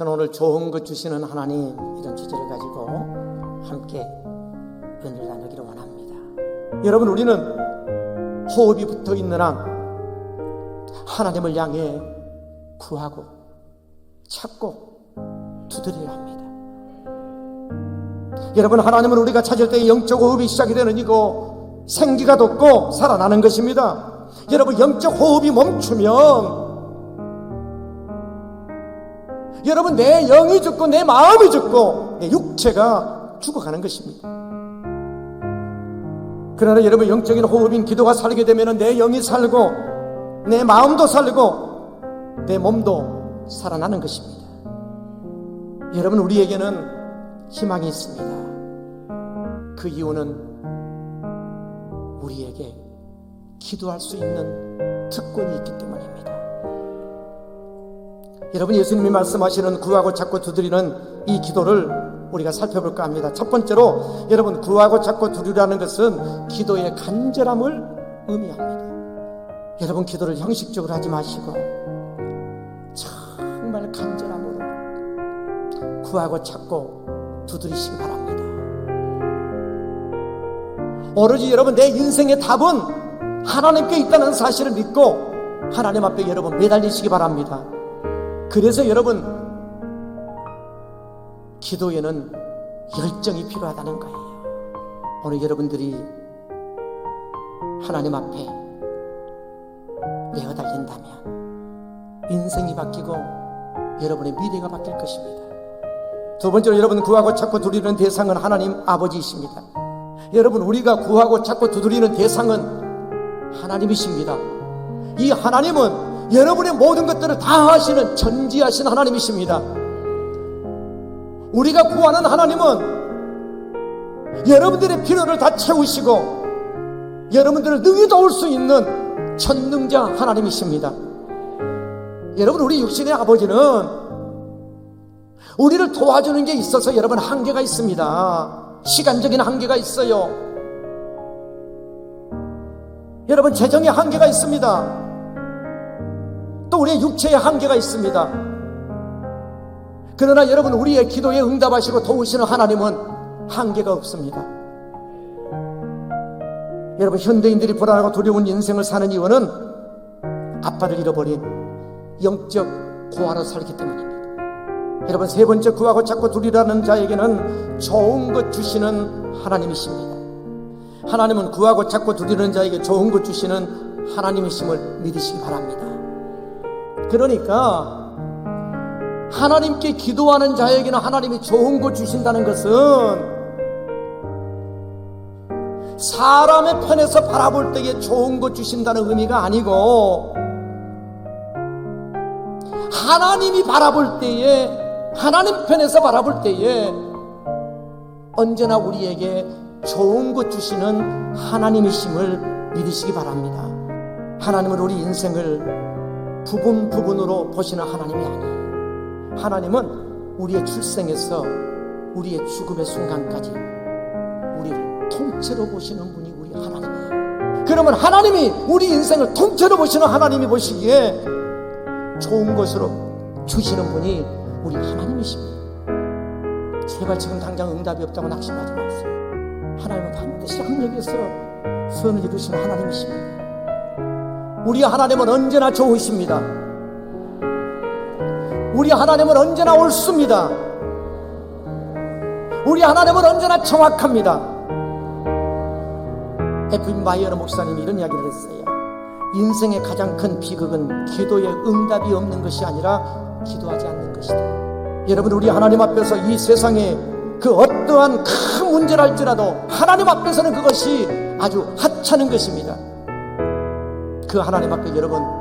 저는 오늘 좋은 것 주시는 하나님 이런 주제를 가지고 함께 은혜를 나누기를 원합니다. 여러분 우리는 호흡이 붙어 있는 한 하나님을 향해 구하고 찾고 두드려야 합니다. 여러분 하나님은 우리가 찾을 때 영적 호흡이 시작이 되는 이고 생기가 돋고 살아나는 것입니다. 여러분 영적 호흡이 멈추면 여러분 내 영이 죽고 내 마음이 죽고 내 육체가 죽어가는 것입니다. 그러나 여러분 영적인 호흡인 기도가 살게 되면 내 영이 살고 내 마음도 살고 내 몸도 살아나는 것입니다. 여러분 우리에게는 희망이 있습니다. 그 이유는 우리에게 기도할 수 있는 특권이 있기 때문입니다. 여러분 예수님이 말씀하시는 구하고 찾고 두드리는 이 기도를 우리가 살펴볼까 합니다. 첫 번째로 여러분 구하고 찾고 두드리라는 것은 기도의 간절함을 의미합니다. 여러분 기도를 형식적으로 하지 마시고 정말 간절함으로 구하고 찾고 두드리시기 바랍니다. 오로지 여러분 내 인생의 답은 하나님께 있다는 사실을 믿고 하나님 앞에 여러분 매달리시기 바랍니다. 그래서 여러분 기도에는 열정이 필요하다는 거예요. 오늘 여러분들이 하나님 앞에 내어달린다면 인생이 바뀌고 여러분의 미래가 바뀔 것입니다. 두 번째로 여러분 구하고 찾고 두드리는 대상은 하나님 아버지이십니다. 여러분 우리가 구하고 찾고 두드리는 대상은 하나님이십니다. 이 하나님은 여러분의 모든 것들을 다 하시는 전지하신 하나님이십니다. 우리가 구하는 하나님은 여러분들의 필요를 다 채우시고 여러분들을 능히 도울 수 있는 전능자 하나님이십니다. 여러분 우리 육신의 아버지는 우리를 도와주는 게 있어서 여러분 한계가 있습니다. 시간적인 한계가 있어요. 여러분 재정의 한계가 있습니다. 또 우리의 육체의 한계가 있습니다. 그러나 여러분 우리의 기도에 응답하시고 도우시는 하나님은 한계가 없습니다. 여러분 현대인들이 불안하고 두려운 인생을 사는 이유는 아빠를 잃어버린 영적 고아로 살기 때문입니다. 여러분 세 번째 구하고 찾고 두리라는 자에게는 좋은 것 주시는 하나님이십니다. 하나님은 구하고 찾고 두리는 자에게 좋은 것 주시는 하나님이심을 믿으시기 바랍니다. 그러니까 하나님께 기도하는 자에게는 하나님이 좋은 것 주신다는 것은 사람의 편에서 바라볼 때에 좋은 것 주신다는 의미가 아니고 하나님이 바라볼 때에 하나님 편에서 바라볼 때에 언제나 우리에게 좋은 것 주시는 하나님이심을 믿으시기 바랍니다. 하나님은 우리 인생을 부분 부분으로 보시는 하나님이 아니에요. 하나님은 우리의 출생에서 우리의 죽음의 순간까지 우리를 통째로 보시는 분이 우리 하나님이에요. 그러면 하나님이 우리 인생을 통째로 보시는 하나님이 보시기에 좋은 것으로 주시는 분이 우리 하나님이십니다. 제발 지금 당장 응답이 없다고 낙심하지 마세요. 하나님은 반드시 합력해서 선을 이루시는 하나님이십니다. 우리 하나님은 언제나 좋으십니다. 우리 하나님은 언제나 옳습니다. 우리 하나님은 언제나 정확합니다. 에프임 바이어너 목사님이 이런 이야기를 했어요. 인생의 가장 큰 비극은 기도에 응답이 없는 것이 아니라 기도하지 않는 것이다. 여러분 우리 하나님 앞에서 이 세상에 그 어떠한 큰 문제를 할지라도 하나님 앞에서는 그것이 아주 하찮은 것입니다. 그 하나님 앞에 여러분